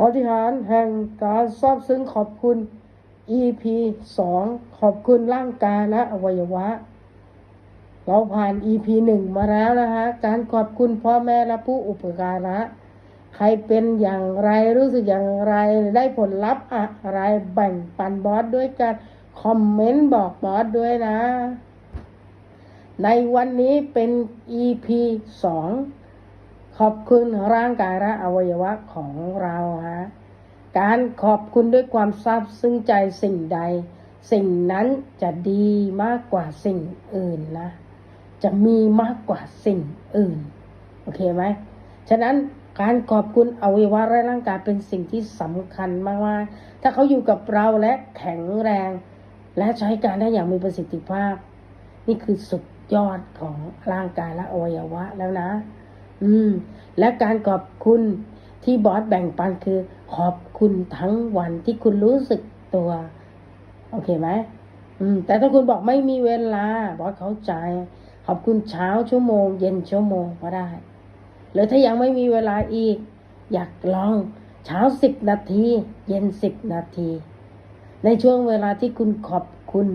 อธิษฐานแห่งการซาบซึ้งขอบคุณ EP สองขอบคุณร่างกายและอวัยวะ เราผ่าน EP หนึ่งมาแล้วนะฮะ การขอบคุณพ่อแม่และผู้อุปการะ ใครเป็นอย่างไรรู้สึกอย่างไรได้ผลลัพธ์อะไรแบ่งปันบอสด้วยการคอมเมนต์บอกบอสด้วยนะ ในวันนี้เป็น EP สอง ขอบคุณร่างกายและอวัยวะของเราฮะการขอบคุณด้วยความซาบซึ้งใจสิ่งใด สิ่งนั้นจะดีมากกว่าสิ่งอื่นนะ จะมีมากกว่าสิ่งอื่น โอเคไหมฉะนั้นการขอบคุณอวัยวะและร่างกายเป็นสิ่งที่สำคัญมากๆ ถ้าเขาอยู่กับเราและแข็งแรง และใช้การได้อย่างมีประสิทธิภาพ นี่คือสุดยอดของร่างกายและอวัยวะแล้วนะ อืม และการขอบคุณที่บอสแบ่งปันคือ ขอบคุณทั้งวันที่คุณรู้สึกตัว โอเคไหมอืม แต่ถ้าคุณบอกไม่มีเวลา บอสเข้าใจ ขอบคุณเช้าชั่วโมง เย็นชั่วโมงก็ได้ หรือถ้ายังไม่มีเวลาอีก อยากลองเช้าสิบนาที เย็นสิบนาที ในช่วงเวลาที่คุณขอบคุณ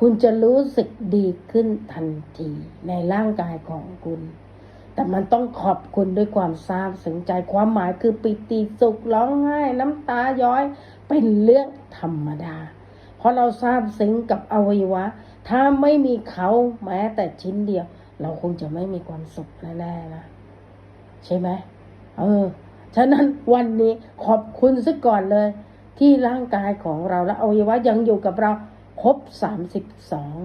คุณจะรู้สึกดีขึ้นทันทีในร่างกายของคุณ แต่มันต้องขอบคุณด้วยความซาบซึ้งใจความหมายคือปิติสุขร้องไห้น้ำตาย้อยเป็นเรื่องธรรมดา เพราะเราซาบซึ้งกับอวัยวะ ถ้าไม่มีเขาแม้แต่ชิ้นเดียว เราคงจะไม่มีความสุขแน่ๆนะใช่ไหมเออ ฉะนั้นวันนี้ขอบคุณซะก่อนเลย ที่ร่างกายของเราและอวัยวะยังอยู่กับเราครบสามสิบสอง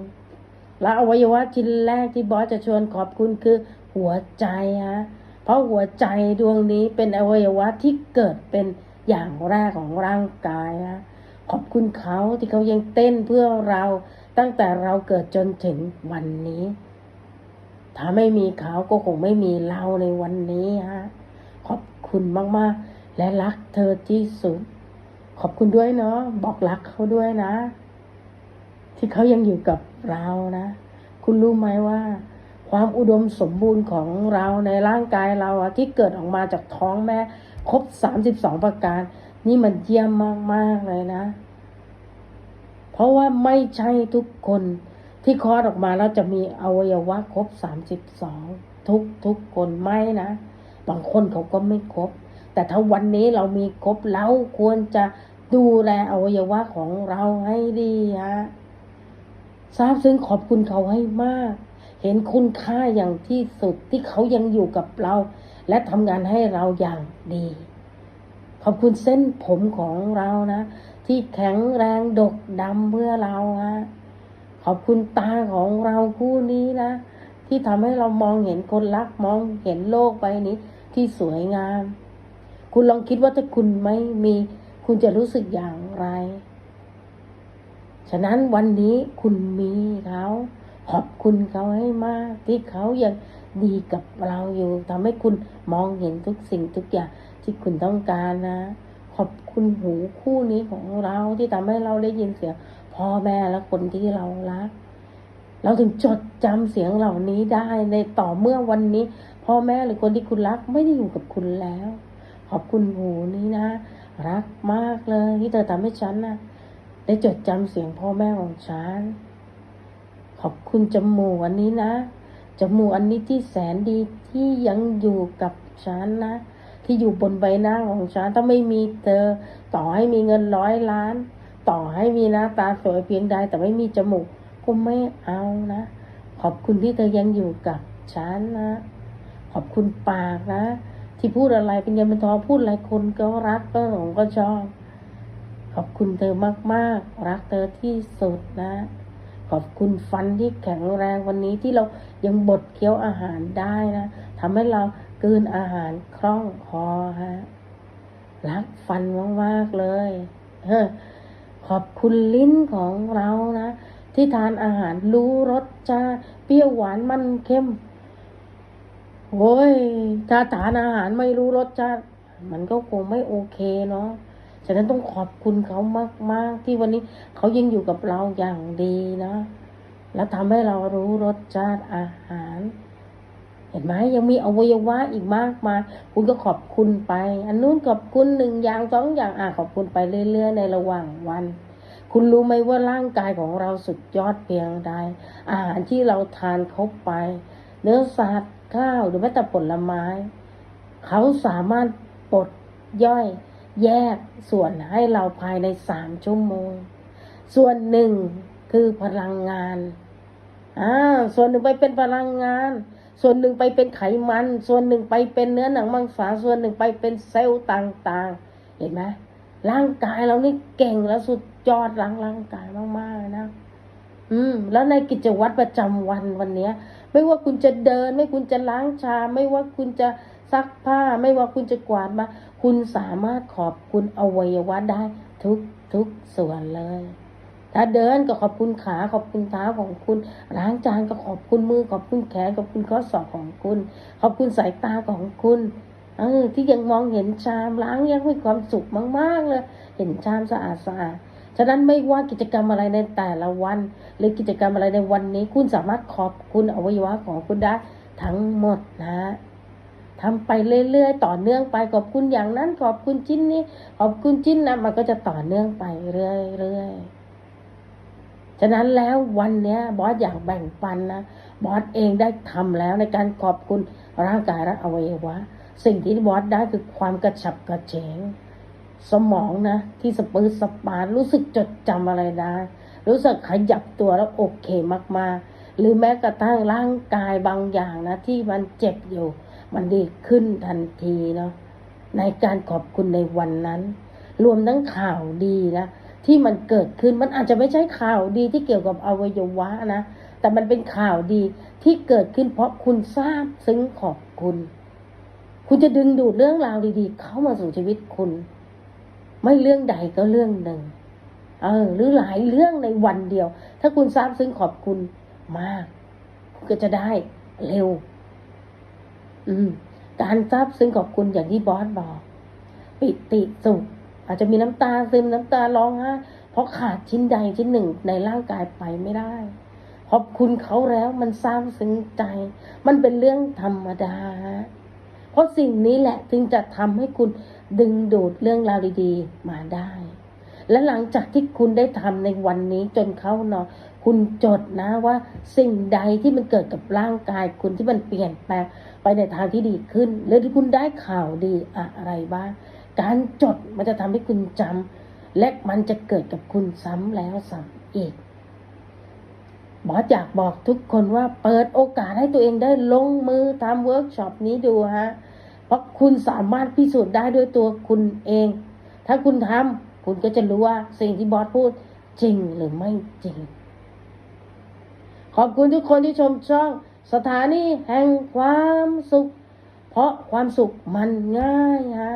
และอวัยวะชิ้นแรกที่บอสจะชวนขอบคุณคือ หัวใจฮะเพราะหัวใจดวงนี้เป็นอวัยวะที่เกิดเป็นอย่างแรกของร่างกายฮะขอบคุณเขาที่เขายังเต้นเพื่อเราตั้งแต่เราเกิดจนถึงวันนี้ ถ้าไม่มีเขาก็คงไม่มีเราในวันนี้ฮะขอบคุณมากๆ และรักเธอที่สุด ขอบคุณด้วยเนาะบอกรักเขาด้วยนะ ที่เขายังอยู่กับเรานะ คุณรู้ไหมว่า ความอุดมสมบูรณ์ของเราในร่างกายเราที่เกิดออกมาจากท้องแม่ครบสามสิบสองประการ นี่มันเยี่ยมมากๆเลยนะ เพราะว่าไม่ใช่ทุกคนที่คลอดออกมาแล้วจะมีอวัยวะครบสามสิบสองทุกทุกคนไม่นะ บางคนเขาก็ไม่ครบ แต่ถ้าวันนี้เรามีครบเราควรจะดูแลอวัยวะของเราให้ดีฮะทราบซึ้งขอบคุณเขาให้มาก เห็นคุณค่าอย่างที่สุดที่เขายังอยู่กับเรา และทำงานให้เราอย่างดี ขอบคุณเส้นผมของเรานะ ที่แข็งแรงดกดำเพื่อเราฮะขอบคุณตาของเราคู่นี้นะ ที่ทำให้เรามองเห็นคนรักมองเห็นโลกใบนี้ที่สวยงาม คุณลองคิดว่าถ้าคุณไม่มี คุณจะรู้สึกอย่างไร ฉะนั้นวันนี้คุณมีเขา ขอบคุณเขาให้มาก ที่เขายังดีกับเราอยู่ทำให้คุณมองเห็นทุกสิ่งทุกอย่างที่คุณต้องการนะ ขอบคุณหูคู่นี้ของเราที่ทำให้เราได้ยินเสียงพ่อแม่และคนที่เรารักเราถึงจดจำเสียงเหล่านี้ได้ในต่อเมื่อวันนี้ พ่อแม่หรือคนที่คุณรักไม่ได้อยู่กับคุณแล้ว ขอบคุณหูนี้นะ รักมากเลยที่เธอทำให้ฉันนะได้จดจำเสียงพ่อแม่ของฉัน ขอบคุณจมูกอันนี้นะ จมูกอันนี้ที่แสนดีที่ยังอยู่กับฉันนะ ที่อยู่บนใบหน้าของฉันถ้าไม่มีเธอ ต่อให้มีเงินร้อยล้าน ต่อให้มีหน้าตาสวยเพียงใดแต่ไม่มีจมูกก็ไม่เอานะ ขอบคุณที่เธอยังอยู่กับฉันนะ ขอบคุณปากนะ ที่พูดอะไรเป็นเงินเป็นทองพูดอะไรคนก็รักก็หลงก็ชอบขอบคุณเธอมาก ๆ รักเธอที่สุดนะ ขอบคุณฟันที่แข็งแรงวันนี้ที่เรายังบดเคี้ยวอาหารได้นะทำให้เรากลืนอาหารคล่องคอฮะรักฟันมากๆเลยขอบคุณลิ้นของเรานะที่ทานอาหารรู้รสชาติเปรี้ยวหวานมันเค็มโอ้ยถ้าทานอาหารไม่รู้รสชาติมันก็คงไม่โอเคเนาะ ฉะนั้นต้องขอบคุณเขามาก ๆ ที่วันนี้เขายังอยู่กับเราอย่างดีนะ แล้วทำให้เรารู้รสชาติอาหาร เห็นไหมยังมีอวัยวะอีกมากมายคุณก็ขอบคุณไป อันนู้นขอบคุณหนึ่งอย่างสองอย่างอะขอบคุณไปเรื่อย ๆ ในระหว่างวัน คุณรู้ไหมว่าร่างกายของเราสุดยอดเพียงใด อาหารที่เราทานเข้าไป เนื้อสัตว์ข้าวหรือแม้แต่ผลไม้ เขาสามารถปลดย่อย แยกส่วนให้เราภายในสามชั่วโมง ส่วนหนึ่งคือพลังงานอ่าส่วนหนึ่งไปเป็นพลังงาน ส่วนหนึ่งไปเป็นไขมัน ส่วนหนึ่งไปเป็นเนื้อหนังมังสาส่วนหนึ่งไปเป็นเซลล์ต่างๆ เห็นไหมร่างกายเรานี่เก่งและสุดยอดร่างร่างกายมากๆนะ อืม แล้วในกิจวัตรประจำวันวันเนี้ย ไม่ว่าคุณจะเดิน ไม่คุณจะล้างชา ไม่ว่าคุณจะ ซักผ้าไม่ว่าคุณจะกวาดมา คุณสามารถขอบคุณอวัยวะได้ทุกทุกส่วนเลย ถ้าเดินก็ขอบคุณขาขอบคุณเท้าของคุณล้างจานก็ขอบคุณมือขอบคุณแขนขอบคุณข้อศอกของคุณ ขอบคุณสายตาของคุณเออที่ยังมองเห็นชามล้างยังมีความสุขมาก ๆ เลย เห็นชามสะอาดสะอาดฉะนั้นไม่ว่ากิจกรรมอะไรในแต่ละวัน หรือกิจกรรมอะไรในวันนี้ คุณสามารถขอบคุณอวัยวะของคุณได้ทั้งหมดนะ ทำไปเรื่อยๆ ต่อเนื่องไปขอบคุณอย่างนั้น ขอบคุณชิ้นนี้ ขอบคุณชิ้นนั้นมันก็จะต่อเนื่องไปเรื่อยๆ ฉะนั้นแล้ววันเนี้ยบอสอยากแบ่งปันนะบอสเองได้ทำแล้วในการขอบคุณร่างกายและอวัยวะ สิ่งที่บอสได้คือความกระฉับกระเฉง สมองนะ ที่สปื้สปานรู้สึกจดจำอะไรได้ รู้สึกขยับตัวแล้วโอเคมากๆ หรือแม้กระทั่งร่างกายบางอย่างนะที่มันเจ็บอยู่ มันดีขึ้นทันทีเนาะในการขอบคุณในวันนั้น รวมทั้งข่าวดีนะที่มันเกิดขึ้นมันอาจจะไม่ใช่ข่าวดีที่เกี่ยวกับอวัยวะนะ แต่มันเป็นข่าวดีที่เกิดขึ้นเพราะคุณทราบซึ้งขอบคุณ คุณจะดึงดูดเรื่องราวดีๆ เข้ามาสู่ชีวิตคุณ ไม่เรื่องใดก็เรื่องหนึ่ง เออ หรือหลายเรื่องในวันเดียว ถ้าคุณทราบซึ้งขอบคุณมาก คุณก็จะได้เร็ว อืม การทราบซึ้งขอบคุณอย่างที่บอสบอก ปิติสุข อาจจะมีน้ำตาซึมน้ำตาร้องไห้เพราะขาดชิ้นใดชิ้นหนึ่งในร่างกายไปไม่ได้ ขอบคุณเขาแล้วมันซาบซึ้งใจ มันเป็นเรื่องธรรมดา เพราะสิ่งนี้แหละจึงจะทำให้คุณดึงดูดเรื่องราวดีๆมาได้ และหลังจากที่คุณได้ทำในวันนี้จนเขาเนาะคุณจดนะว่าสิ่งใดที่มันเกิดกับร่างกายคุณที่มันเปลี่ยนแปลง ไปในทางที่ดีขึ้น หรือที่คุณได้ข่าวดีอะไรบ้าง การจดมันจะทำให้คุณจำและมันจะเกิดกับคุณซ้ำแล้วซ้ำอีกบอสอยากบอกทุกคนว่าเปิดโอกาสให้ตัวเองได้ลงมือทำเวิร์กช็อปนี้ดูฮะ เพราะคุณสามารถพิสูจน์ได้ด้วยตัวคุณเอง ถ้าคุณทำคุณก็จะรู้ว่าสิ่งที่บอสพูดจริงหรือไม่จริง ขอบคุณทุกคนที่ชมช่อง สถานีแห่งความสุข เพราะความสุขมันง่ายฮะ